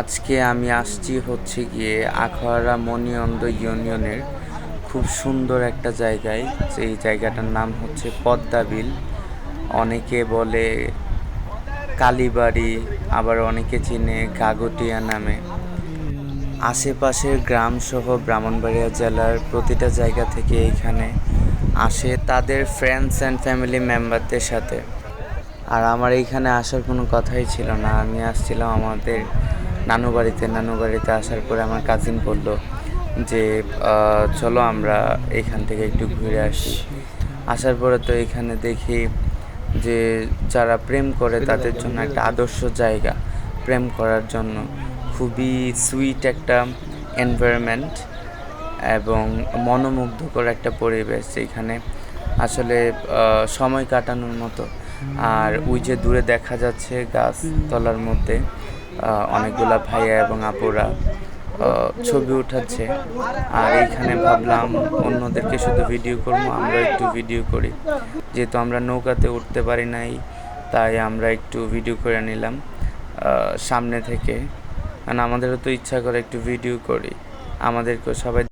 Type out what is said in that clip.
আজকে আমি আসছি হচ্ছে গিয়ে আখড়া মণিয়ন্দ ইউনিয়নের খুব সুন্দর একটা জায়গায়। সেই জায়গাটার নাম হচ্ছে পদ্মাবিল। অনেকে বলে কালীবাড়ি, আবার অনেকে চিনে গাগটিয়া নামে। আশেপাশের গ্রাম সহ ব্রাহ্মণবাড়িয়া জেলার প্রতিটা জায়গা থেকে এখানে আসে তাদের ফ্রেন্ডস অ্যান্ড ফ্যামিলি মেম্বারদের সাথে। আর আমার এইখানে আসার কোনো কথাই ছিল না। আমি আসছিলাম আমাদের নানু বাড়িতে নানু বাড়িতে আসার পরে আমার কাজিন বলল যে চলো আমরা এখান থেকে একটু ঘুরে আসি। আসার পরে তো এখানে দেখি যে, যারা প্রেম করে তাদের জন্য একটা আদর্শ জায়গা। প্রেম করার জন্য খুবই সুইট একটা এনভায়রনমেন্ট এবং মনোমুগ্ধকর একটা পরিবেশ যেখানে আসলে সময় কাটানোর মতো। আর ওই যে দূরে দেখা যাচ্ছে গাছতলার মধ্যে অনেকগুলা ভাইয়া এবং আপুরা ছবি উঠাচ্ছে। আর এইখানে ভাবলাম অন্যদেরকে শুধু ভিডিও করব আমরা একটু ভিডিও করি। যেহেতু আমরা নৌকাতে উঠতে পারি নাই, তাই আমরা একটু ভিডিও করে নিলাম সামনে থেকে। কারণ আমাদেরও তো ইচ্ছা করে একটু ভিডিও করি। আমাদেরকেও সবাই